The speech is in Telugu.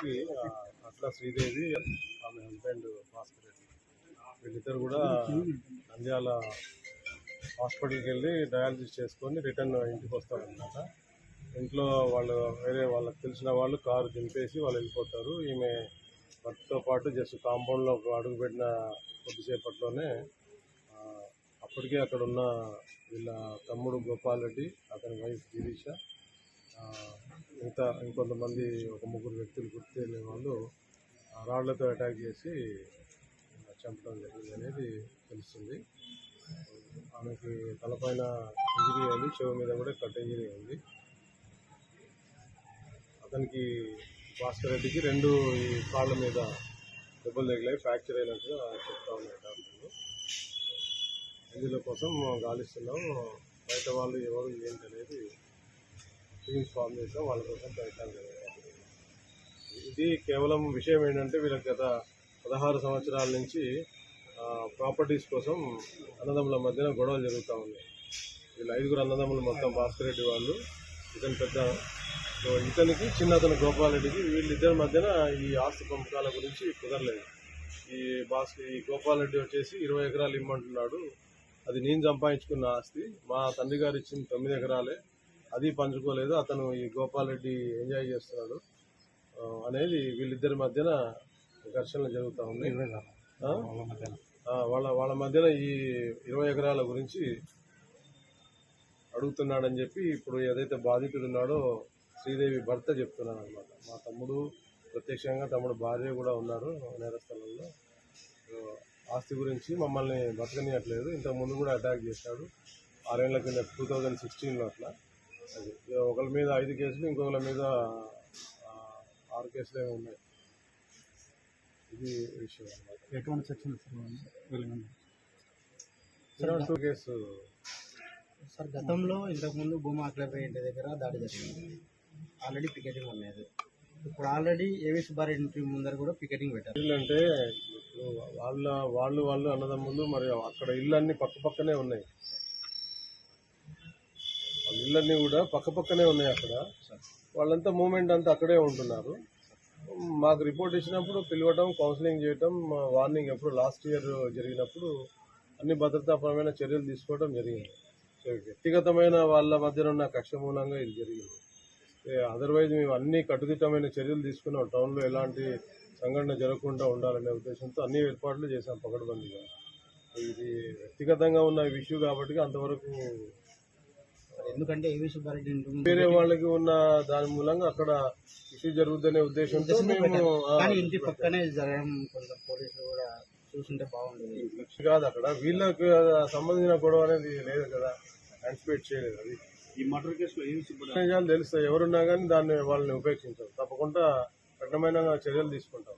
కి, అట్లా శ్రీదేవి ఆమె హస్బెండ్ భాస్కర్ రెడ్డి. వీళ్ళిద్దరు కూడా నంద్యాల హాస్పిటల్కి వెళ్ళి డయాలసిస్ చేసుకొని రిటర్న్ ఇంటికి వస్తారనమాట ఇంట్లో వాళ్ళు వేరే వాళ్ళకి తెలిసిన వాళ్ళు కారు దింపేసి వాళ్ళు వెళ్ళిపోతారు. ఈమె భర్తతో పాటు జస్ట్ కాంపౌండ్లో అడుగు పెట్టిన కొద్దిసేపట్లోనే అప్పటికే అక్కడ ఉన్న వీళ్ళ తమ్ముడు గోపాల్ రెడ్డి అతని వైఫ్ గిరీష మిగతా ఇంకొంతమంది ఒక ముగ్గురు వ్యక్తులు గుర్తు తెలియని వాళ్ళు ఆ, రాళ్ళతో అటాక్ చేసి చంపడం జరిగింది అనేది తెలుస్తుంది. ఆమెకి తలపైన ఇంజరీ అయింది చెవు మీద కూడా కట్ ఇంజరీ ఉంది అతనికి భాస్కర్ రెడ్డికి రెండు ఈ కాళ్ళ మీద దెబ్బలు తగిలాయి ఫ్రాక్చర్ అయినట్టుగా చెప్తా ఉన్నాయి డాక్టర్లు. ఇందులో కోసం గాలిస్తున్నాం బయట వాళ్ళు ఎవరు ఏంటి అనేది టీమ్స్ ఫామ్ చేసాం వాళ్ళ కోసం ప్రయత్నాలు ఇది కేవలం విషయం ఏంటంటే వీళ్ళకి గత పదహారు సంవత్సరాల నుంచి ప్రాపర్టీస్ కోసం అన్నదమ్ముల మధ్యన గొడవలు జరుగుతూ ఉన్నాయి. వీళ్ళ ఐదుగురు అన్నదమ్ములు మొత్తం భాస్కర్ రెడ్డి వాళ్ళు ఇతను పెద్ద సో ఇతనికి చిన్న అతను గోపాలరెడ్డికి వీళ్ళిద్దరి మధ్యన ఈ ఆస్తి పంపకాల గురించి కుదరలేదు. ఈ భాస్ ఈ గోపాలరెడ్డి వచ్చేసి ఇరవై ఎకరాలు ఇమ్మంటున్నాడు. అది నేను సంపాదించుకున్న ఆస్తి. మా తండ్రి గారు ఇచ్చిన తొమ్మిది ఎకరాలే. అది పంచుకోలేదు. అతను ఈ గోపాల్ రెడ్డి ఎంజాయ్ చేస్తున్నాడు అనేది వీళ్ళిద్దరి మధ్యన ఘర్షణలు జరుగుతూ ఉంది వాళ్ళ వాళ్ళ మధ్యన ఈ ఇరవై ఎకరాల గురించి అడుగుతున్నాడని చెప్పి ఇప్పుడు ఏదైతే బాధితుడు ఉన్నాడో శ్రీదేవి భర్త చెప్తున్నాడు అనమాట మా తమ్ముడు ప్రత్యక్షంగా తమ్ముడు భార్య కూడా ఉన్నారు నేరస్థలంలో. ఆస్తి గురించి మమ్మల్ని బతకనియట్లేదు. ఇంతకు ముందు కూడా అటాక్ చేశాడు. ఆరేళ్ళ కింద టూ థౌజండ్ సిక్స్టీన్లో అట్లా. అది. ఒకరి మీద ఐదు కేసులు ఇంకొకరి మీద ఆ, ఆరు కేసులు ఏమో ఉన్నాయి. ఇది విషయం ఎటువంటి సెక్షన్ టూ కేసు. సార్ గతంలో ఇంతకుముందు భూమా అక్లపై ఇంటి దగ్గర దాడి జరిగింది. ఆల్రెడీ పికెటింగ్ ఉన్నది ఇప్పుడు ఆల్రెడీ ఏవి సుబ్బారెడ్డి ఇంటి ముందర కూడా పికెటింగ్ పెట్టారు. అంటే ఇప్పుడు వాళ్ళ వాళ్ళు వాళ్ళు అన్నదమ్ములు మరి అక్కడ ఇళ్ళన్నీ పక్క పక్కనే ఉన్నాయి. వాళ్ళ ఇళ్ళన్నీ కూడా పక్క పక్కనే ఉన్నాయి అక్కడ. వాళ్ళంతా మూమెంట్ అంతా అక్కడే ఉంటున్నారు. మాకు రిపోర్ట్ ఇచ్చినప్పుడు పిలవటం కౌన్సిలింగ్ చేయటం వార్నింగ్ ఎప్పుడు లాస్ట్ ఇయర్ జరిగినప్పుడు అన్ని భద్రతాపరమైన చర్యలు తీసుకోవడం జరిగింది. సో వ్యక్తిగతమైన వాళ్ళ మధ్యన ఉన్న కక్ష మూలంగా ఇది జరిగింది. అదర్వైజ్ మేము అన్ని కట్టుదిట్టమైన చర్యలు తీసుకున్నాం. టౌన్లో ఎలాంటి సంఘటన జరగకుండా ఉండాలనే ఉద్దేశంతో అన్ని ఏర్పాట్లు చేశాం పకడ్బందీగా. ఇది వ్యక్తిగతంగా ఉన్న ఇష్యూ కాబట్టి అంతవరకు ఎందుకంటే ఏవి సుబ్బారెడ్డి వేరే వాళ్ళకి ఉన్న దాని మూలంగా అక్కడ ఇష్యూ జరుగుతున్న ఉద్దేశంతో మేము కానీ ఇంటి పక్కనే జరగడం కొంచెం పోలీసులు కూడా చూస్తుంటే బాగుండేది. కాదు అక్కడ. వీళ్ళకి సంబంధించిన గొడవ అనేది లేదు కదా. యాంటిసిపేట్ చేయలేదు అది. ఈ మర్డర్ కేసులో ఏం నిజాలు తెలుస్తాయి. ఎవరున్నా కానీ దాన్ని వాళ్ళని ఉపేక్షించారు. తప్పకుండా కఠినమైన చర్యలు తీసుకుంటాం.